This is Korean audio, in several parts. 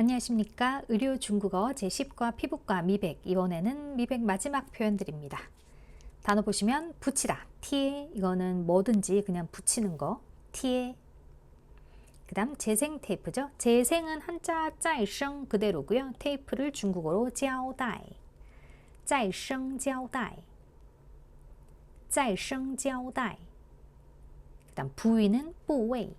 안녕하십니까? 의료 중국어 제10과 피부과 미백 이번에는 미백 마지막 표현들입니다. 단어 보시면 붙이다 티에. 이거는 뭐든지 그냥 붙이는 거 티에. 그 다음 재생 테이프죠. 재생은 한자 짤성 그대로고요. 테이프를 중국어로 짜오다이. 짤성 짜오다이. 짤성 짜오다이. 그 다음 부위는 부웨이.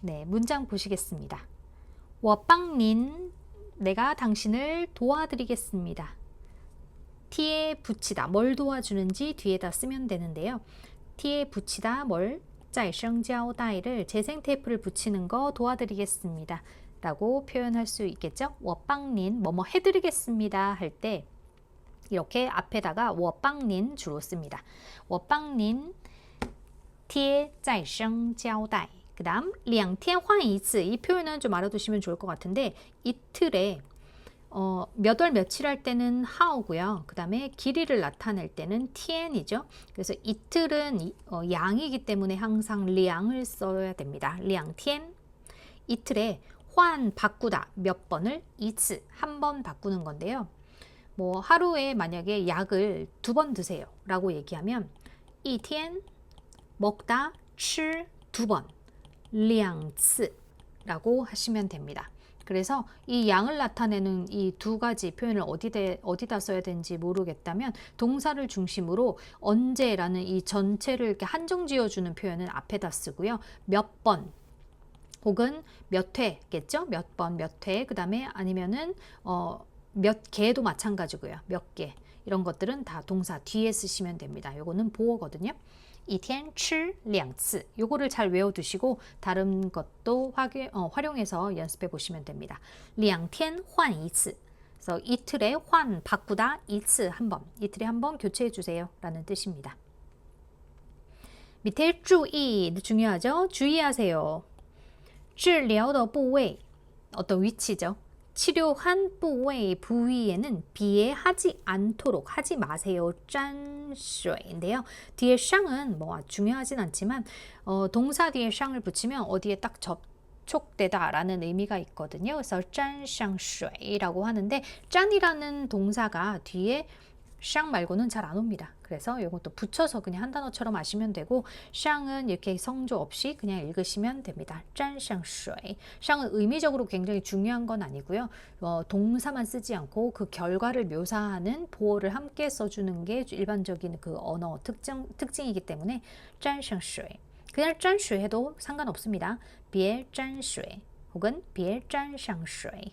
네, 문장 보시겠습니다. 워빵린 내가 당신을 도와드리겠습니다. 티에 붙이다 뭘 도와주는지 뒤에다 쓰면 되는데요. 티에 붙이다 뭘 짜이성지아오다이를 재생 테이프를 붙이는 거 도와드리겠습니다. 라고 표현할 수 있겠죠. 워빵린 뭐뭐 해드리겠습니다 할 때 이렇게 앞에다가 워빵린 주로 씁니다. 워빵린 티에 짜이성지아오다이 그 다음 两天换一次이 표현은 좀 알아두시면 좋을 것 같은데 이틀에 어, 몇 월 며칠 할 때는 하오고요. 그 다음에 길이를 나타낼 때는 tian이죠. 그래서 이틀은 이, 어, 양이기 때문에 항상 량을 써야 됩니다. 两天 이틀에 환 바꾸다 몇 번을 이츠 한 번 바꾸는 건데요. 뭐 하루에 만약에 약을 두 번 드세요 라고 얘기하면 一天 먹다 吃두번 两次라고 하시면 됩니다. 그래서 이 양을 나타내는 이 두 가지 표현을 어디다, 어디다 써야 되는지 모르겠다면 동사를 중심으로 언제라는 이 전체를 이렇게 한정 지어주는 표현은 앞에다 쓰고요. 몇 번, 혹은 몇 회겠죠? 몇 번, 몇 회. 그 다음에 아니면은 어, 몇 개도 마찬가지고요. 몇 개. 이런 것들은 다 동사 뒤에 쓰시면 됩니다. 요거는 보어거든요. 一天吃两次 요거를 잘 외워두시고 다른 것도 화게, 어, 활용해서 연습해 보시면 됩니다. 两天换一次 그래서 이틀에 환 바꾸다 이츠 한 번, 이틀에 한 번 교체해 주세요 라는 뜻입니다. 밑에 注意 중요하죠? 주의하세요. 治疗的部位 어떤 위치죠? 치료한 부위, 부위에는 비해하지 않도록 하지 마세요. 짠쇼인데요. 뒤에 샹은 뭐 중요하진 않지만 어, 동사 뒤에 샹을 붙이면 어디에 딱 접. 촉되다라는 의미가 있거든요. 그래서 짠샹쉐이라고 하는데 짠이라는 동사가 뒤에 샹 말고는 잘 안 옵니다. 그래서 이것도 붙여서 그냥 한 단어처럼 아시면 되고 샹은 이렇게 성조 없이 그냥 읽으시면 됩니다. 짠샹쉐 샹은 의미적으로 굉장히 중요한 건 아니고요. 어, 동사만 쓰지 않고 그 결과를 묘사하는 보어를 함께 써주는 게 일반적인 그 언어 특징, 특징이기 때문에 짠샹쉐 그냥 짠쉐 해도 상관없습니다. 비에 짠쉐 혹은 비에 짠샹쉐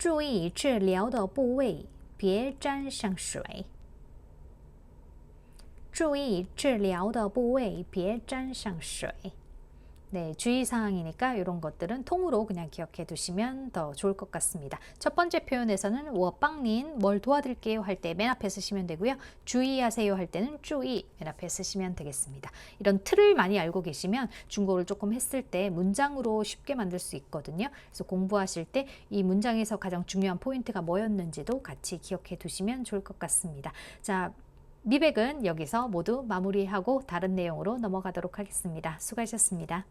注意治疗的部位别沾上水。注意治疗的部位别沾上水。 네, 주의사항이니까 이런 것들은 통으로 그냥 기억해 두시면 더 좋을 것 같습니다. 첫 번째 표현에서는 워빵님 뭘 도와드릴게요 할 때 맨 앞에 쓰시면 되고요. 주의하세요 할 때는 주의 맨 앞에 쓰시면 되겠습니다. 이런 틀을 많이 알고 계시면 중국어를 조금 했을 때 문장으로 쉽게 만들 수 있거든요. 그래서 공부하실 때 이 문장에서 가장 중요한 포인트가 뭐였는지도 같이 기억해 두시면 좋을 것 같습니다. 자, 미백은 여기서 모두 마무리하고 다른 내용으로 넘어가도록 하겠습니다. 수고하셨습니다.